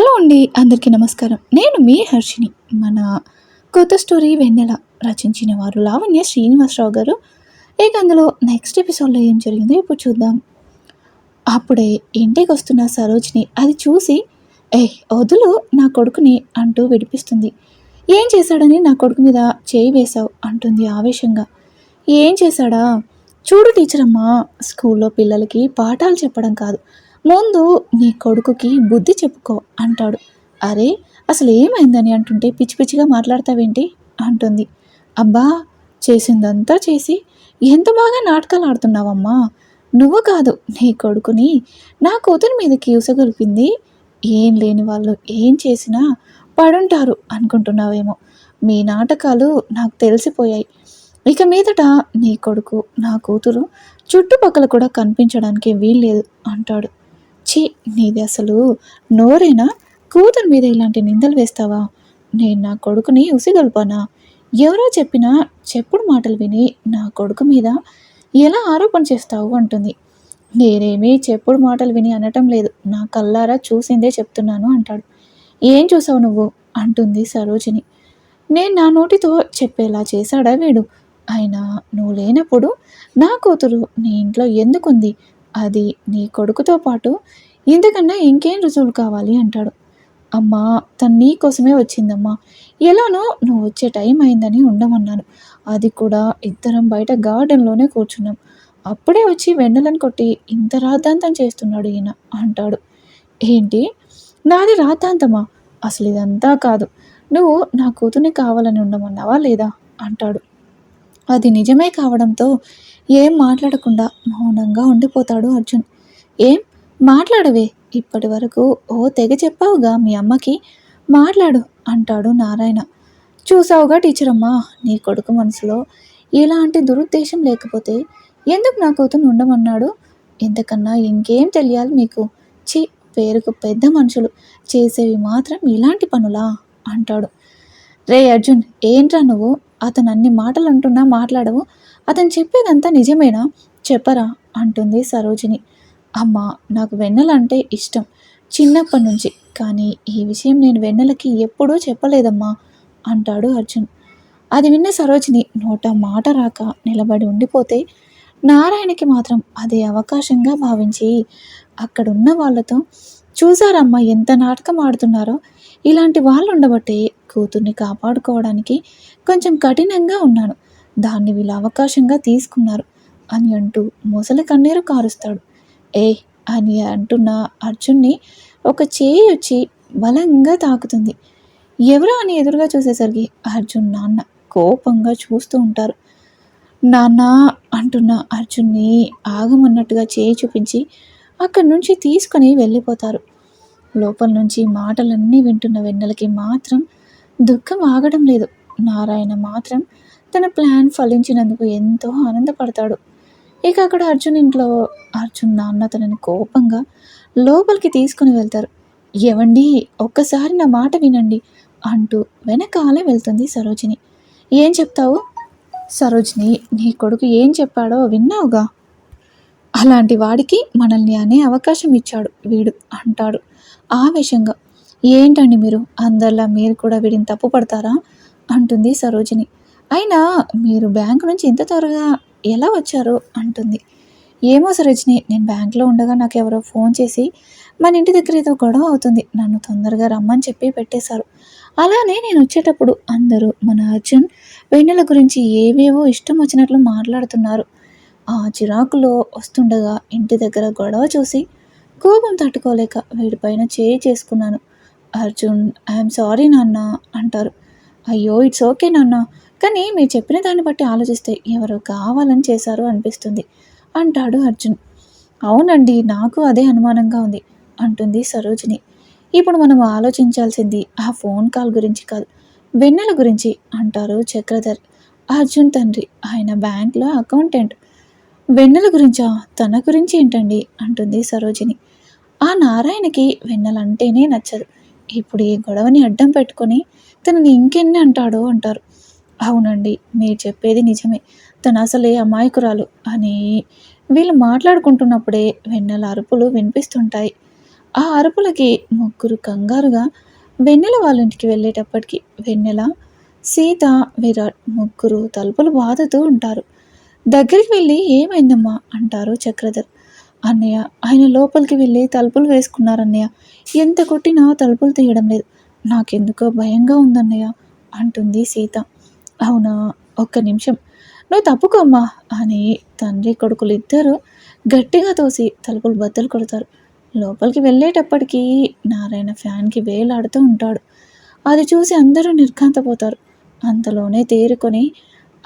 Hello అండి అందరికీ నమస్కారం. నేను మీ హర్షిని మన కొత్త స్టోరీ వెన్నెల రచించిన వారు లావణ్య శ్రీనివాసరావు గారు. ఇక అందులో నెక్స్ట్ ఎపిసోడ్లో ఏం జరిగిందో ఇప్పుడు చూద్దాం. అప్పుడే ఇంటికి వస్తున్న సరోజిని అది చూసి ఏ వదులు నా కొడుకుని అంటూ విడిపిస్తుంది. ఏం చేశాడని నా కొడుకు మీద చేయి వేశావు అంటుంది ఆవేశంగా. ఏం చేశాడా? చూడు టీచర్ అమ్మా స్కూల్లో పిల్లలకి పాఠాలు చెప్పడం కాదు. ముందు నీ కొడుకుకి బుద్ధి చెప్పుకో అంటాడు. అరే అసలు ఏమైందని అంటుంటే పిచ్చి పిచ్చిగా మాట్లాడతావేంటి? అంటుంది. అబ్బా చేసిందంతా చేసి ఎంత బాగా నాటకాలు ఆడుతున్నావమ్మా. నువ్వు కాదు నీ కొడుకుని నా కూతురి మీదకి ఉసగొల్పింది ఏం లేని వాళ్ళు ఏం చేసినా పడుంటారు అనుకుంటున్నావేమో. మీ నాటకాలు నాకు తెలిసిపోయాయి. ఇక మీదట నీ కొడుకు నా కూతురు చుట్టుపక్కల కూడా కనిపించడానికి వీల్లేదు అంటాడు. ఛీ నీది అసలు నోరేనా? కూతురు మీద ఇలాంటి నిందలు వేస్తావా? నేను నా కొడుకుని ఉసిగొల్పానా? ఎవరో చెప్పినా చెప్పుడు మాటలు విని నా కొడుకు మీద ఎలా ఆరోపణ చేస్తావు అంటుంది. నేనేమీ చెప్పుడు మాటలు విని అనటం లేదు. నా కల్లారా చూసిందే చెప్తున్నాను అంటాడు. ఏం చూసావు నువ్వు? అంటుంది సరోజిని. నేను నా నోటితో చెప్పేలా చేశాడా వీడు? అయినా నువ్వు లేనప్పుడు నా కూతురు నీ ఇంట్లో ఎందుకుంది? అది నీ కొడుకుతో పాటు ఇంతకన్నా ఇంకేం రుజువులు కావాలి అంటాడు. అమ్మా తను నీ కోసమే వచ్చిందమ్మా. ఎలానో నువ్వు వచ్చే టైం అయిందని ఉండమన్నాను. అది కూడా ఇద్దరం బయట గార్డెన్లోనే కూర్చున్నాం. అప్పుడే వచ్చి వెన్నెలను కొట్టి ఇంత రాద్ధాంతం చేస్తున్నాడు ఈయన అంటాడు. ఏంటి? నాది రాద్ధాంతమా? అసలు ఇదంతా కాదు. నువ్వు నా కూతుర్ని కావాలని ఉండమన్నావా లేదా? అంటాడు. అది నిజమే కావడంతో ఏం మాట్లాడకుండా మౌనంగా ఉండిపోతాడు అర్జున్. ఏం? మాట్లాడవే. ఇప్పటి వరకు ఓ తెగ చెప్పావుగా మీ అమ్మకి. మాట్లాడు అంటాడు నారాయణ. చూసావుగా టీచర్ అమ్మా నీ కొడుకు మనసులో ఇలాంటి దురుద్దేశం లేకపోతే ఎందుకు నా కూతురు ఉండమన్నాడు? ఇంతకన్నా ఇంకేం తెలియాలి మీకు? చి పేరుకు పెద్ద మనుషులు చేసేవి మాత్రం ఇలాంటి పనులా? అంటాడు. రే అర్జున్ ఏంట్రా నువ్వు? అతను అన్ని మాటలు అంటున్నా మాట్లాడవు. అతను చెప్పేదంతా నిజమేనా? చెప్పరా అంటుంది సరోజిని. అమ్మ నాకు వెన్నెలంటే ఇష్టం చిన్నప్పటి నుంచి కానీ ఈ విషయం నేను వెన్నెలకి ఎప్పుడూ చెప్పలేదమ్మా అంటాడు అర్జున్. అది విన్న సరోజిని నోట మాట రాక నిలబడి ఉండిపోతే నారాయణకి మాత్రం అదే అవకాశంగా భావించి అక్కడున్న వాళ్ళతో చూసారమ్మా ఎంత నాటకం ఆడుతున్నారో. ఇలాంటి వాళ్ళు ఉండబట్టే కూతుర్ని కాపాడుకోవడానికి కొంచెం కఠినంగా ఉన్నాను. దాన్ని వీళ్ళ అవకాశంగా తీసుకున్నారు అని అంటూ మొసలి కన్నీరు కారుస్తాడు. ఏ అని అంటున్న అర్జున్ని ఒక చేయి వచ్చి బలంగా తాకుతుంది. ఎవరో అని ఎదురుగా చూసేసరికి అర్జున్ నాన్న కోపంగా చూస్తూ ఉంటారు. నాన్న అంటున్న అర్జున్ని ఆగమన్నట్టుగా చేయి చూపించి అక్కడి నుంచి తీసుకొని వెళ్ళిపోతారు. లోపల నుంచి మాటలన్నీ వింటున్న వెన్నెలకి మాత్రం దుఃఖం ఆగడం లేదు. నారాయణ మాత్రం తన ప్లాన్ ఫలించినందుకు ఎంతో ఆనందపడతాడు. ఇక అక్కడ అర్జున్ ఇంట్లో అర్జున్ నాన్న తనని కోపంగా లోపలికి తీసుకుని వెళ్తారు. ఏవండి ఒక్కసారి నా మాట వినండి అంటూ వెనకాలే వెళ్తుంది సరోజిని. ఏం చెప్తావు? సరోజిని నీ కొడుకు ఏం చెప్పాడో విన్నావుగా? అలాంటి వాడికి మనల్ని అనే అవకాశం ఇచ్చాడు వీడు అంటాడు ఆవేశంగా. ఏంటండి మీరు? అందరిలా మీరు కూడా వీడిని తప్పు పడతారా? అంటుంది సరోజిని. అయినా మీరు బ్యాంకు నుంచి ఇంత త్వరగా ఎలా వచ్చారు? అంటుంది. ఏమో సరోజిని నేను బ్యాంక్లో ఉండగా నాకు ఎవరో ఫోన్ చేసి మన ఇంటి దగ్గర ఏదో గొడవ అవుతుంది నన్ను తొందరగా రమ్మని చెప్పి పెట్టేశారు. అలానే నేను వచ్చేటప్పుడు అందరూ మన అర్జున్ వెన్నెల గురించి ఏవేవో ఇష్టం వచ్చినట్లు మాట్లాడుతున్నారు. ఆ చిరాకులో వస్తుండగా ఇంటి దగ్గర గొడవ చూసి కోపం తట్టుకోలేక వీడిపైన చేయి చేసుకున్నాను. అర్జున్ ఐఎమ్ సారీ నాన్న అంటారు. అయ్యో ఇట్స్ ఓకే నాన్న కానీ మీరు చెప్పిన దాన్ని బట్టి ఆలోచిస్తే ఎవరో కావాలని చేశారు అనిపిస్తుంది అంటాడు అర్జున్. అవునండి నాకు అదే అనుమానంగా ఉంది అంటుంది సరోజిని. ఇప్పుడు మనం ఆలోచించాల్సింది ఆ ఫోన్ కాల్ గురించి కాదు వెన్నెల గురించి అంటారు చక్రధర్. అర్జున్ తండ్రి ఆయన బ్యాంక్లో అకౌంటెంట్. వెన్నెల గురించా? తన గురించి ఏంటండి? అంటుంది సరోజిని. ఆ నారాయణకి వెన్నెలంటేనే నచ్చదు. ఇప్పుడు ఈ గొడవని అడ్డం పెట్టుకొని తనని ఇంకెన్ని అంటాడో అంటారు. అవునండి మీరు చెప్పేది నిజమే. తను అసలే అమాయకురాలు అని వీళ్ళు మాట్లాడుకుంటున్నప్పుడే వెన్నెల అరుపులు వినిపిస్తుంటాయి. ఆ అరుపులకి ముగ్గురు కంగారుగా వెన్నెల వాళ్ళ ఇంటికి వెళ్ళేటప్పటికి వెన్నెల సీత విరాట్ ముగ్గురు తలుపులు బాదుతూ ఉంటారు. దగ్గరికి వెళ్ళి ఏమైందమ్మా? అంటారు చక్రధర్. అన్నయ్య ఆయన లోపలికి వెళ్ళి తలుపులు వేసుకున్నారన్నయ్య. ఎంత కొట్టినా తలుపులు తీయడం లేదు. నాకెందుకో భయంగా ఉందన్నయ్య అంటుంది సీత. అవునా? ఒక్క నిమిషం. నువ్వు తప్పుకోమ్మా అని తండ్రి కొడుకులు ఇద్దరు గట్టిగా తోసి తలుపులు బద్దలు కొడతారు. లోపలికి వెళ్ళేటప్పటికీ నారాయణ ఫ్యాన్కి వేలాడుతూ ఉంటాడు. అది చూసి అందరూ నిర్ఘాంతపోతారు. అంతలోనే తేరుకొని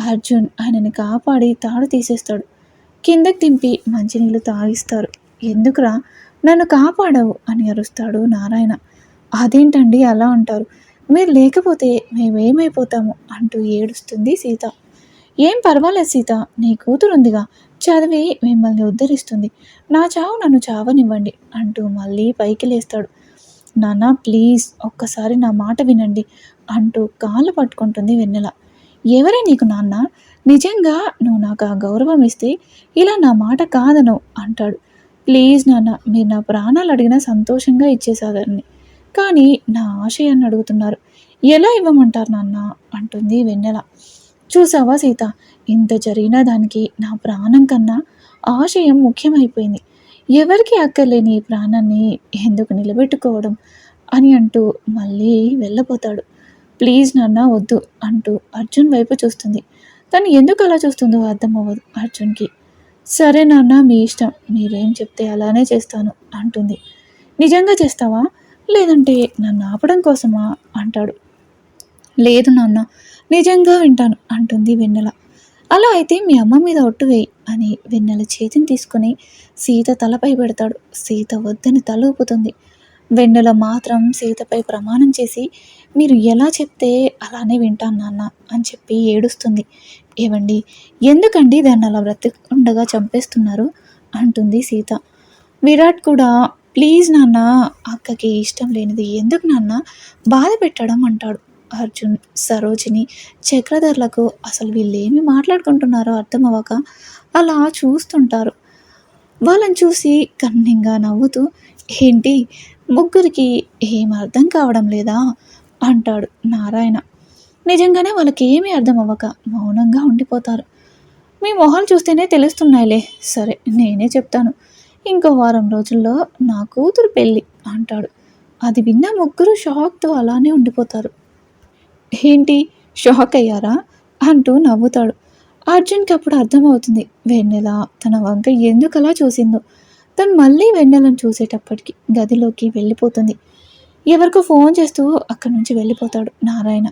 అర్జున్ ఆయనని కాపాడి తాడు తీసేస్తాడు. కిందకి దింపి మంచినీళ్ళు తాగిస్తారు. ఎందుకురా? నన్ను కాపాడవు అని అరుస్తాడు నారాయణ. అదేంటండి అలా అంటారు? మీరు లేకపోతే మేమేమైపోతాము అంటూ ఏడుస్తుంది సీత. ఏం పర్వాలేదు సీత నీ కూతురుందిగా. చదివి మిమ్మల్ని ఉద్ధరిస్తుంది. నా చావు నన్ను చావనివ్వండి అంటూ మళ్ళీ పైకి లేస్తాడు. నాన్న ప్లీజ్ ఒక్కసారి నా మాట వినండి అంటూ కాళ్ళు పట్టుకుంటుంది వెన్నెల. ఎవరే నీకు నాన్న? నిజంగా నువ్వు నాకు ఆ గౌరవం ఇస్తే ఇలా నా మాట కాదను అంటాడు. ప్లీజ్ నాన్న మీరు నా ప్రాణాలు అడిగినా సంతోషంగా ఇచ్చేసాదని కానీ నా ఆశయాన్ని అడుగుతున్నారు. ఎలా ఇవ్వమంటారు నాన్న? అంటుంది వెన్నెల. చూసావా సీత ఇంత జరిగిన దానికి నా ప్రాణం కన్నా ఆశయం ముఖ్యమైపోయింది. ఎవరికి అక్కర్లేని ఈ ప్రాణాన్ని ఎందుకు నిలబెట్టుకోవడం? అని అంటూ మళ్ళీ వెళ్ళపోతాడు ప్లీజ్ నాన్న వద్దు అంటూ అర్జున్ వైపు చూస్తుంది. తను ఎందుకు అలా చూస్తుందో అర్థం అవ్వదు అర్జున్కి. సరే నాన్న మీ ఇష్టం. మీరేం చెప్తే అలానే చేస్తాను అంటుంది. నిజంగా చేస్తావా? లేదంటే నన్ను ఆపడం కోసమా? అంటాడు. లేదు నాన్న నిజంగా వింటాను అంటుంది వెన్నెల. అలా అయితే మీ అమ్మ మీద ఒట్టు వేయి అని వెన్నెల చేతిని తీసుకుని సీత తలపై పెడతాడు. సీత వద్దని తల ఊపుతుంది వెన్నెల మాత్రం సీతపై ప్రమాణం చేసి మీరు ఎలా చెప్తే అలానే వింటాను నాన్న అని చెప్పి ఏడుస్తుంది. ఏవండి ఎందుకండి దాన్ని అలా బ్రతికుండగా చంపేస్తున్నారు? అంటుంది సీత. విరాట్ కూడా ప్లీజ్ నాన్న అక్కకి ఇష్టం లేనిది ఎందుకు నాన్న? బాధ పెట్టడం అంటాడు అర్జున్ సరోజిని. చక్రధర్లకు అసలు వీళ్ళు ఏమి మాట్లాడుకుంటున్నారో అర్థం అవ్వక అలా చూస్తుంటారు. వాళ్ళని చూసి కన్నింగా నవ్వుతూ ఏంటి ముగ్గురికి ఏం అర్థం కావడం లేదా? అంటాడు నారాయణ. నిజంగానే వాళ్ళకి ఏమీ అర్థం అవ్వక మౌనంగా ఉండిపోతారు. మీ మొహాలు చూస్తేనే తెలుస్తున్నాయిలే. సరే నేనే చెప్తాను. ఇంకో వారం రోజుల్లో నా కూతురు పెళ్ళి అంటాడు. అది విన్న ముగ్గురు షాక్తో అలానే ఉండిపోతారు. ఏంటి? షాక్ అయ్యారా? అంటూ నవ్వుతాడు. అర్జున్కి అప్పుడు అర్థమవుతుంది వెన్నెల తన వంక ఎందుకు అలా చూసిందో. తను మళ్ళీ వెన్నెలను చూసేటప్పటికి గదిలోకి వెళ్ళిపోతుంది. ఎవరికో ఫోన్ చేస్తూ అక్కడి నుంచి వెళ్ళిపోతాడు నారాయణ.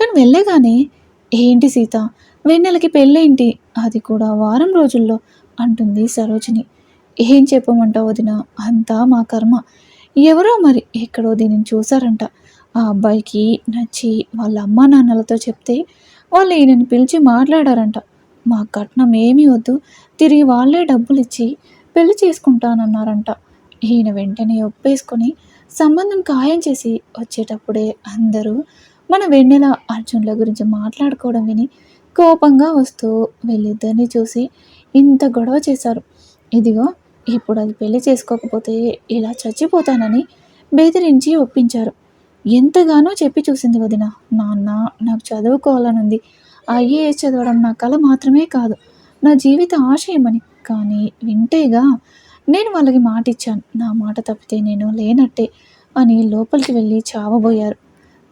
తను వెళ్ళగానే ఏంటి సీత? వెన్నెలకి పెళ్ళేంటి? అది కూడా వారం రోజుల్లో అంటుంది సరోజిని. ఏం చెప్పమంటావు వదిన? అంతా మా కర్మ. ఎవరో మరి ఎక్కడో దీనిని చూసారంట ఆ అబ్బాయికి నచ్చి వాళ్ళ అమ్మా నాన్నలతో చెప్తే వాళ్ళు ఈయనని పిలిచి మాట్లాడారంట. మా కట్నం ఏమీ వద్దు. తిరిగి వాళ్ళే డబ్బులు ఇచ్చి పెళ్ళి చేసుకుంటానన్నారంట. ఈయన వెంటనే ఒప్పేసుకొని సంబంధం ఖాయం చేసి వచ్చేటప్పుడే అందరూ మన వెన్నెల అర్జున్ల గురించి మాట్లాడుకోవడం విని కోపంగా వస్తూ వీళ్ళిద్దరిని చూసి ఇంత గొడవ చేశారు. ఇదిగో ఇప్పుడు అది పెళ్ళి చేసుకోకపోతే ఇలా చచ్చిపోతానని బెదిరించి ఒప్పించారు. ఎంతగానో చెప్పి చూసింది వదిన. నాన్న నాకు చదువుకోవాలనుంది. ఐఏఎస్ చదవడం నా కళ మాత్రమే కాదు నా జీవిత ఆశయమని. కానీ వింటేగా నేను వాళ్ళకి మాట ఇచ్చాను నా మాట తప్పితే నేను లేనట్టే అని లోపలికి వెళ్ళి చావబోయారు.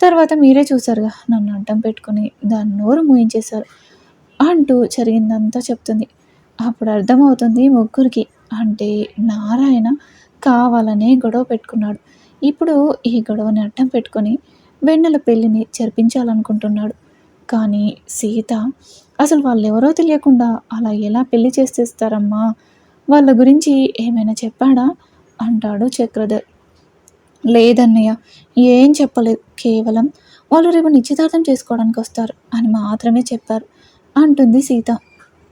తర్వాత మీరే చూసారుగా నన్ను అడ్డం పెట్టుకుని దాని నోరు మూయించేశారు అంటూ జరిగిందంతా చెప్తుంది. అప్పుడు అర్థమవుతుంది ముగ్గురికి. అంటే నారాయణ కావాలనే గొడవ పెట్టుకున్నాడు. ఇప్పుడు ఈ గొడవని అడ్డం పెట్టుకొని వెన్నెల పెళ్ళిని జరిపించాలనుకుంటున్నాడు. కానీ సీత అసలు వాళ్ళు ఎవరో తెలియకుండా అలా ఎలా పెళ్ళి చేసేస్తారమ్మా? వాళ్ళ గురించి ఏమైనా చెప్పాడా? అంటాడు చక్రధర్. లేదన్నయ్య ఏం చెప్పలేదు. కేవలం వాళ్ళు రేపు నిశ్చితార్థం చేసుకోవడానికి వస్తారు అని మాత్రమే చెప్పారు అంటుంది సీత.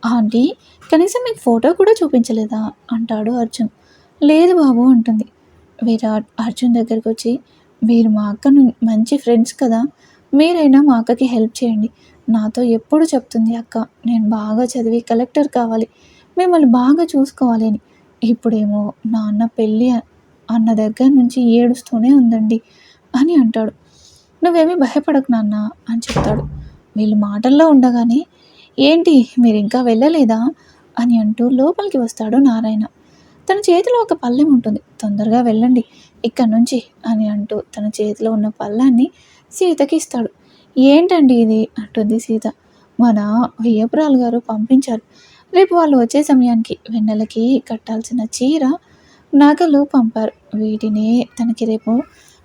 ఆంటీ కనీసం మీకు ఫోటో కూడా చూపించలేదా? అంటాడు అర్జున్. లేదు బాబు అంటుంది. విరాట్ అర్జున్ దగ్గరికి వచ్చి మీరు మా అక్క మంచి ఫ్రెండ్స్ కదా మీరైనా మా అక్కకి హెల్ప్ చేయండి. నాతో ఎప్పుడు చెప్తుంది అక్క నేను బాగా చదివి కలెక్టర్ కావాలి మిమ్మల్ని బాగా చూసుకోవాలి అని. ఇప్పుడేమో నాన్న పెళ్ళి అన్న దగ్గర నుంచి ఏడుస్తూనే ఉందండి అని అంటాడు. నువ్వేమీ భయపడకు నాన్న అని చెప్తాడు. వీళ్ళు మాటల్లో ఉండగానే ఏంటి మీరు ఇంకా వెళ్ళలేదా? అని అంటూ లోపలికి వస్తాడు నారాయణ. తన చేతిలో ఒక పళ్ళెం ఉంటుంది. తొందరగా వెళ్ళండి ఇక్కడ నుంచి అని అంటూ తన చేతిలో ఉన్న పళ్ళాన్ని సీతకి ఇస్తాడు. ఏంటండి ఇది? అంటుంది సీత. మన వియ్యపురాలు గారు పంపించారు. రేపు వాళ్ళు వచ్చే సమయానికి వెన్నెలకి కట్టాల్సిన చీర నగలు పంపారు. వీటిని తనకి రేపు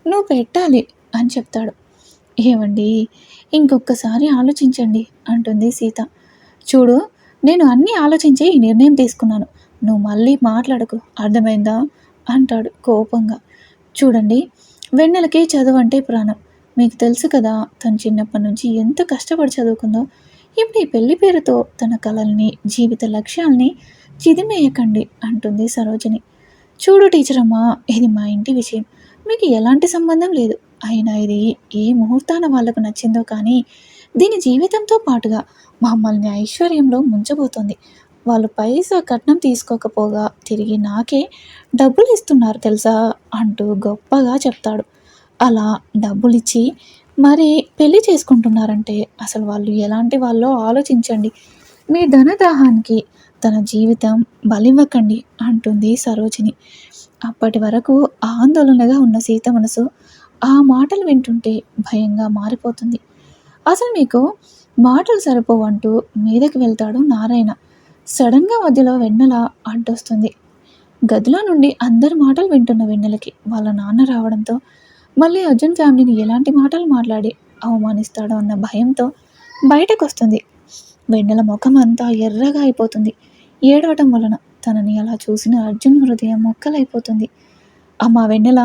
నువ్వు పెట్టాలి అని చెప్తాడు. ఏమండి ఇంకొకసారి ఆలోచించండి అంటుంది సీత. చూడు నేను అన్నీ ఆలోచించి ఈ నిర్ణయం తీసుకున్నాను. నువ్వు మళ్ళీ మాట్లాడకు అర్థమైందా? అంటాడు కోపంగా. చూడండి వెన్నెలకి చదువు అంటే ప్రాణం. మీకు తెలుసు కదా తను చిన్నప్పటి నుంచి ఎంత కష్టపడి చదువుకుందో. ఇప్పుడు ఈ పెళ్ళి పేరుతో తన కళల్ని జీవిత లక్ష్యాల్ని చిదిమేయకండి అంటుంది సరోజిని. చూడు టీచర్ అమ్మా ఇది మా ఇంటి విషయం. మీకు ఎలాంటి సంబంధం లేదు. అయినా ఇది ఏ ముహూర్తాన వాళ్ళకు నచ్చిందో కానీ దీని జీవితంతో పాటుగా మమ్మల్ని ఐశ్వర్యంలో ముంచబోతోంది. వాళ్ళు పైసా కట్నం తీసుకోకపోగా తిరిగి నాకే డబ్బులు ఇస్తున్నారు తెలుసా? అంటూ గొప్పగా చెప్తాడు. అలా డబ్బులిచ్చి మరి పెళ్ళి చేసుకుంటున్నారంటే అసలు వాళ్ళు ఎలాంటి వాళ్ళో ఆలోచించండి. మీ ధనదాహానికి తన జీవితం బలివ్వకండి అంటుంది సరోజిని. అప్పటి వరకు ఆందోళనగా ఉన్న సీత మనసు ఆ మాటలు వింటుంటే భయంగా మారిపోతుంది. అసలు మీకు మాటలు సరిపోవు అంటూ మీదకి వెళ్తాడు నారాయణ. సడన్గా మధ్యలో వెన్నెల అడ్డొస్తుంది. గదిలో నుండి అందరి మాటలు వింటున్న వెన్నెలకి వాళ్ళ నాన్న రావడంతో మళ్ళీ అర్జున్ ఫ్యామిలీని ఎలాంటి మాటలు మాట్లాడి అవమానిస్తాడో అన్న భయంతో బయటకు వస్తుంది వెన్నెల ముఖం అంతా ఎర్రగా అయిపోతుంది. ఏడవటం వలన తనని అలా చూసిన అర్జున్ హృదయం మొక్కలైపోతుంది. అమ్మా వెన్నెల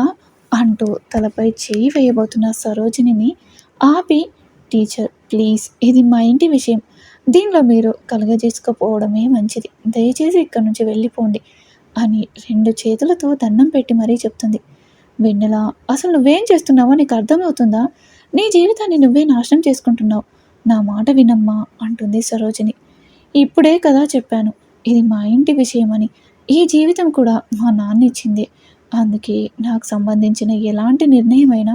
అంటూ తలపై చేయి వేయబోతున్న సరోజినిని ఆపి టీచర్ ప్లీజ్ ఇది మా ఇంటి విషయం. దీనిలో మీరు కలగజేసుకోపోవడమే మంచిది. దయచేసి ఇక్కడి నుంచి వెళ్ళిపోండి అని రెండు చేతులతో దండం పెట్టి మరీ చెప్తుంది. వెన్నెల అసలు నువ్వేం చేస్తున్నావో నీకు అర్థమవుతుందా? నీ జీవితాన్ని నువ్వే నాశనం చేసుకుంటున్నావు. నా మాట వినమ్మా అంటుంది సరోజిని. ఇప్పుడే కదా చెప్పాను ఇది మా ఇంటి విషయమని. ఈ జీవితం కూడా మా నాన్న ఇచ్చింది అందుకే నాకు సంబంధించిన ఎలాంటి నిర్ణయమైనా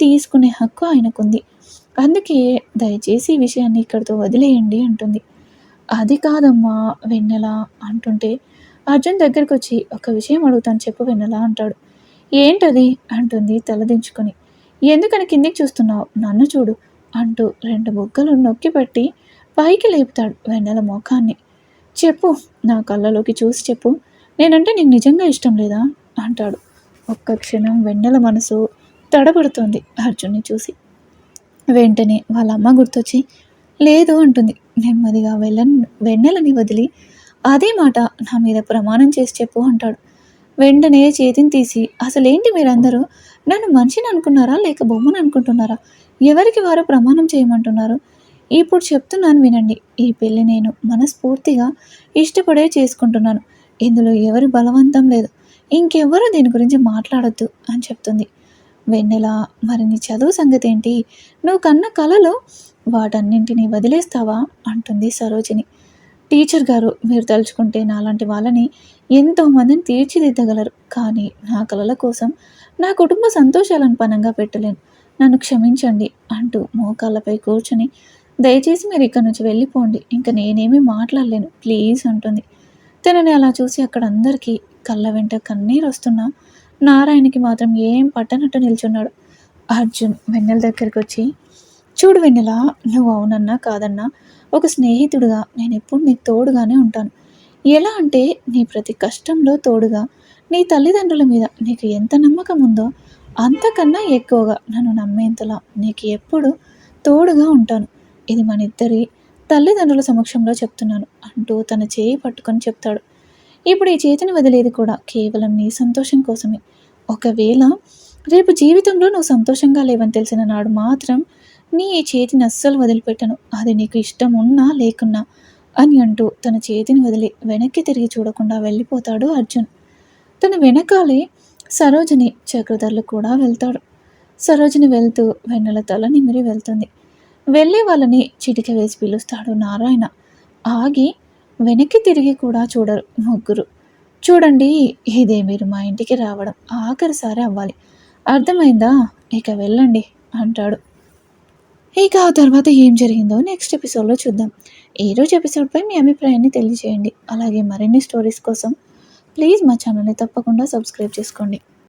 తీసుకునే హక్కు ఆయనకుంది. అందుకే దయచేసి ఈ విషయాన్ని ఇక్కడితో వదిలేయండి అంటుంది. అది కాదమ్మా వెన్నెల అంటుంటే అర్జున్ దగ్గరికి వచ్చి ఒక విషయం అడుగుతాను చెప్పు వెన్నెల అంటాడు. ఏంటది? అంటుంది తలదించుకొని ఎందుకని కిందికి చూస్తున్నావు? నన్ను చూడు అంటూ రెండు బుగ్గలు నొక్కి పెట్టి పైకి లేపుతాడు వెన్నెల ముఖాన్ని. చెప్పు నా కళ్ళలోకి చూసి చెప్పు. నేనంటే నీకు నిజంగా ఇష్టం లేదా? అంటాడు. ఒక్క క్షణం వెన్నెల మనసు తడబడుతోంది అర్జున్ని చూసి. వెంటనే వాళ్ళ అమ్మ గుర్తొచ్చి లేదు అంటుంది. నెమ్మదిగా వెళ్ళ వెన్నెలని వదిలి అదే మాట నా మీద ప్రమాణం చేసి చెప్పు అంటాడు. వెంటనే చేతిని తీసి అసలేంటి మీరందరూ? నన్ను మనిషిని అనుకున్నారా? లేక బొమ్మను అనుకుంటున్నారా? ఎవరికి వారు ప్రమాణం చేయమంటున్నారు? ఇప్పుడు చెప్తున్నాను వినండి. ఈ పెళ్ళి నేను మనస్ఫూర్తిగా ఇష్టపడే చేసుకుంటున్నాను. ఇందులో ఎవరి బలవంతం లేదు. ఇంకెవ్వరూ దీని గురించి మాట్లాడొద్దు అని చెప్తుంది. వెన్నెల మరి నీ చదువు సంగతి ఏంటి నువ్వు కన్న కళలు వాటన్నింటినీ వదిలేస్తావా? అంటుంది సరోజిని. టీచర్ గారు మీరు తలుచుకుంటే నాలాంటి వాళ్ళని ఎంతోమందిని తీర్చిదిద్దగలరు. కానీ నా కళల కోసం నా కుటుంబ సంతోషాలను పనంగా పెట్టలేను. నన్ను క్షమించండి అంటూ మోకాళ్ళపై కూర్చుని దయచేసి మీరు ఇక్కడ నుంచి వెళ్ళిపోండి. ఇంకా నేనేమీ మాట్లాడలేను. ప్లీజ్ అంటుంది. తనని అలా చూసి అక్కడ అందరికీ కళ్ళ వెంట కన్నీరు వస్తున్నా నారాయణకి మాత్రం ఏం పట్టనట్టు నిల్చున్నాడు. అర్జున్ వెన్నెల దగ్గరికి వచ్చి చూడు వెన్నెల నువ్వు అవునన్నా కాదన్నా ఒక స్నేహితుడుగా నేను ఎప్పుడు నీకు తోడుగానే ఉంటాను. ఎలా అంటే నీ ప్రతి కష్టంలో తోడుగా నీ తల్లిదండ్రుల మీద నీకు ఎంత నమ్మకం ఉందో అంతకన్నా ఎక్కువగా నన్ను నమ్మేంతలా నీకు ఎప్పుడు తోడుగా ఉంటాను. ఇది మన ఇద్దరి తల్లిదండ్రుల సమక్షంలో చెప్తున్నాను అంటూ తన చేయి పట్టుకొని చెప్తాడు. ఇప్పుడు ఈ చేతిని వదిలేది కూడా కేవలం నీ సంతోషం కోసమే. ఒకవేళ రేపు జీవితంలో నువ్వు సంతోషంగా లేవని తెలిసిన నాడు మాత్రం నీ ఈ చేతిని అస్సలు వదిలిపెట్టను. అది నీకు ఇష్టం ఉన్నా లేకున్నా అని అంటూ తన చేతిని వదిలి వెనక్కి తిరిగి చూడకుండా వెళ్ళిపోతాడు అర్జున్. తన వెనకాలే సరోజని చక్రధర్లు కూడా వెళ్తాడు. సరోజని వెళ్తూ వెన్నెల తల నిమిరి వెళ్తుంది. వెళ్ళే వాళ్ళని చిటిక వేసి పిలుస్తాడు నారాయణ. ఆగి వెనక్కి తిరిగి కూడా చూడరు ముగ్గురు. చూడండి ఇదే మీరు మా ఇంటికి రావడం. ఆఖరిసారి అవ్వాలి. అర్థమైందా? ఇక వెళ్ళండి అంటాడు. ఇక ఆ తర్వాత ఏం జరిగిందో నెక్స్ట్ ఎపిసోడ్లో చూద్దాం. ఈరోజు ఎపిసోడ్పై మీ అభిప్రాయాన్ని తెలియజేయండి. అలాగే మరిన్ని స్టోరీస్ కోసం ప్లీజ్ మా ఛానల్ని తప్పకుండా సబ్స్క్రైబ్ చేసుకోండి.